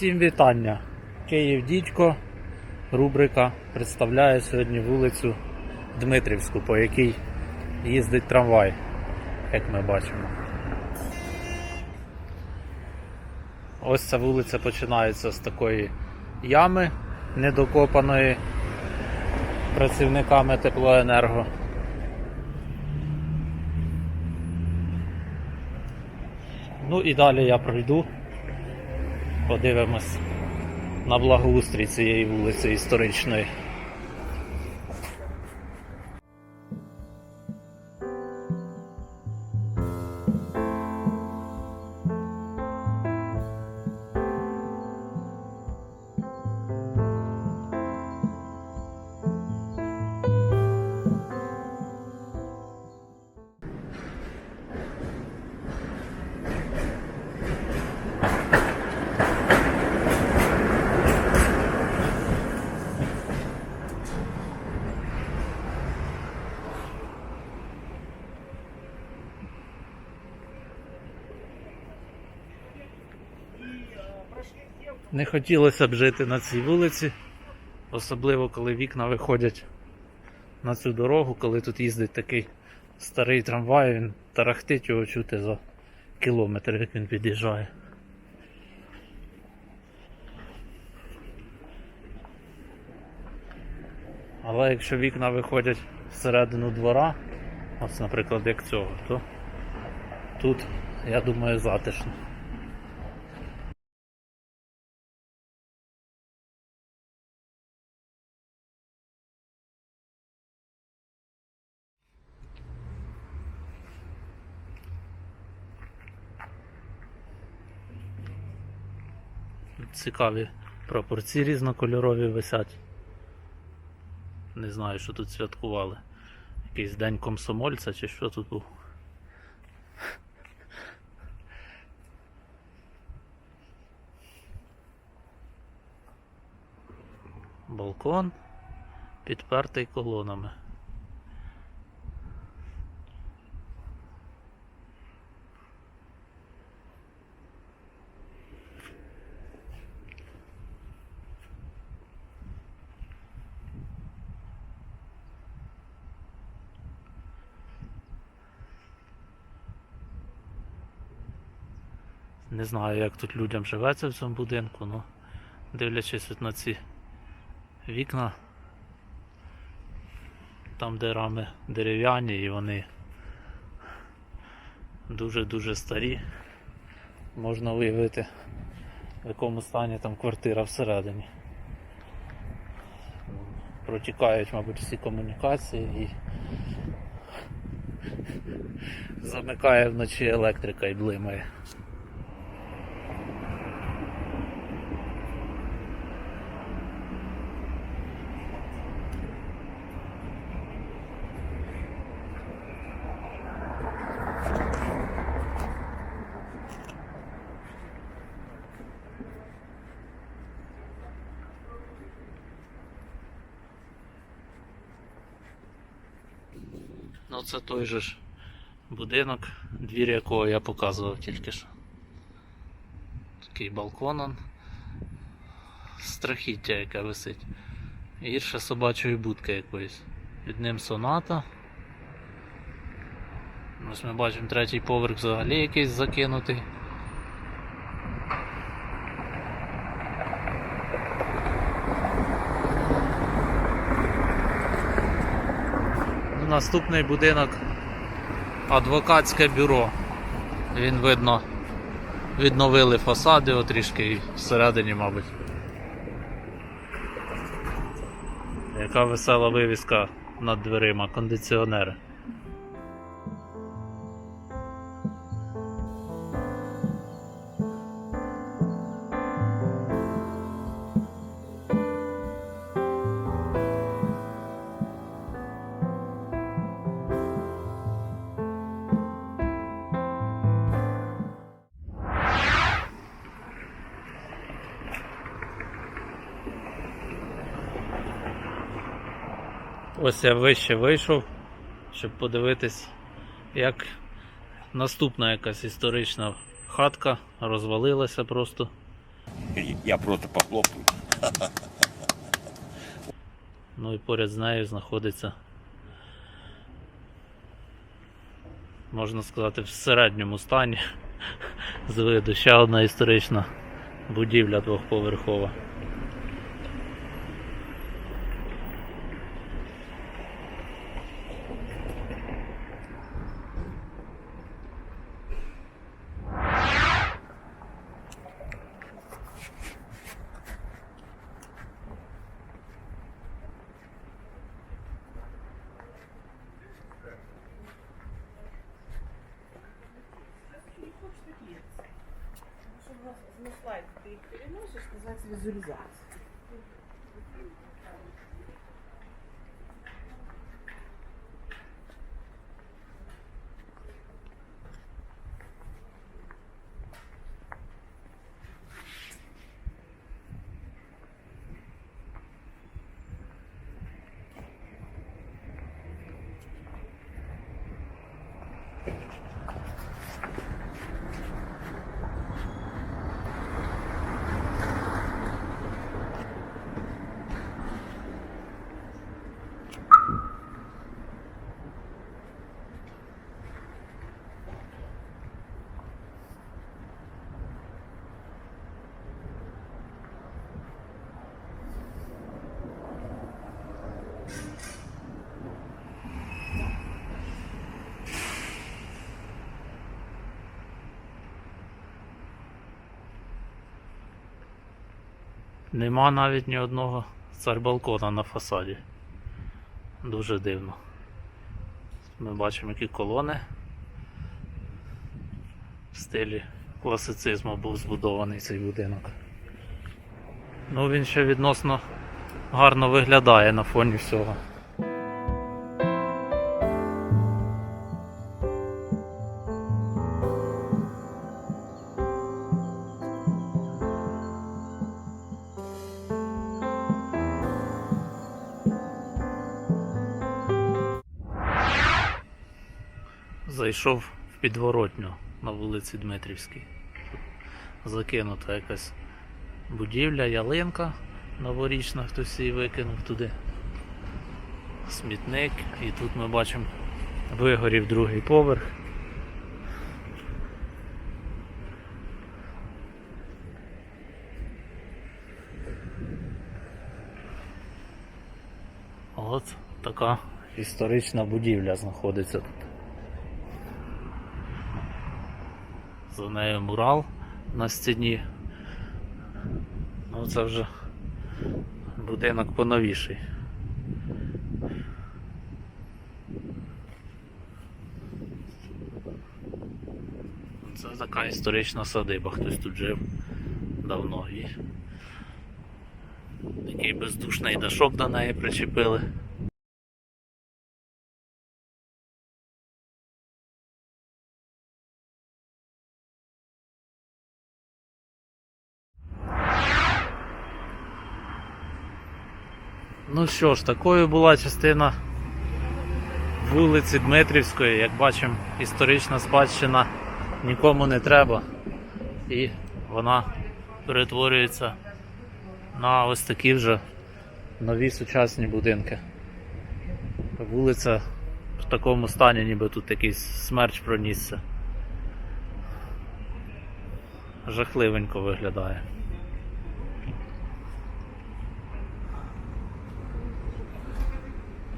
Всім вітання. Київ Дідько. Рубрика представляє сьогодні вулицю Дмитрівську, по якій їздить трамвай, як ми бачимо. Ось ця вулиця починається з такої ями недокопаної працівниками теплоенерго. Ну і далі я пройду. Подивимось на благоустрій цієї вулиці історичної. Не хотілося б жити на цій вулиці, особливо коли вікна виходять на цю дорогу, коли тут їздить такий старий трамвай, він тарахтить його чути за кілометр, як він під'їжджає. Але якщо вікна виходять всередину двора, ось, наприклад, як цього, то тут, я думаю, затишно. Цікаві пропорції різнокольорові висять. Не знаю, що тут святкували. Якийсь день комсомольця чи що тут був. Балкон підпертий колонами. Не знаю, як тут людям живеться в цьому будинку, але дивлячись от на ці вікна, там де рами дерев'яні і вони дуже-дуже старі, можна виявити, в якому стані там квартира всередині. Протікають, мабуть, всі комунікації і замикає вночі електрика і блимає. Ну це той же ж будинок, двір якого я показував тільки що. Такий балкон он. Страхіття яке висить. Гірше собачої будки якоїсь. Під ним соната. Ось ми бачимо третій поверх взагалі якийсь закинутий. Ну, Наступний будинок адвокатське бюро. Він видно відновили фасади отрішки і всередині, мабуть. Яка весела вивіска над дверима, кондиціонери. Ось я вище вийшов, щоб подивитись, як наступна якась історична хатка розвалилася просто. Я просто похлопаю. Ну і поряд з нею знаходиться, можна сказати, в середньому стані з виду ще одна історична будівля двохповерхова. На слайд ты их переносишь, называется визуализация. Нема навіть ні одного царбалкона на фасаді. Дуже дивно. Ми бачимо, які колони в стилі класицизму був збудований цей будинок. Ну він ще відносно гарно виглядає на фоні всього. Зайшов в підворотню на вулиці Дмитрівській. Закинута якась будівля, ялинка новорічна, хтось її викинув туди. Смітник, і тут ми бачимо вигорів другий поверх. От така історична будівля знаходиться тут. За нею мурал на стіні. Ну це вже будинок поновіший. Це така історична садиба, хтось тут жив давно і такий бездушний дашок до неї причепили. Ну що ж, такою була частина вулиці Дмитрівської. Як бачимо, історична спадщина нікому не треба. І вона перетворюється на ось такі вже нові сучасні будинки. Вулиця в такому стані, ніби тут якийсь смерч пронісся. Жахливенько виглядає.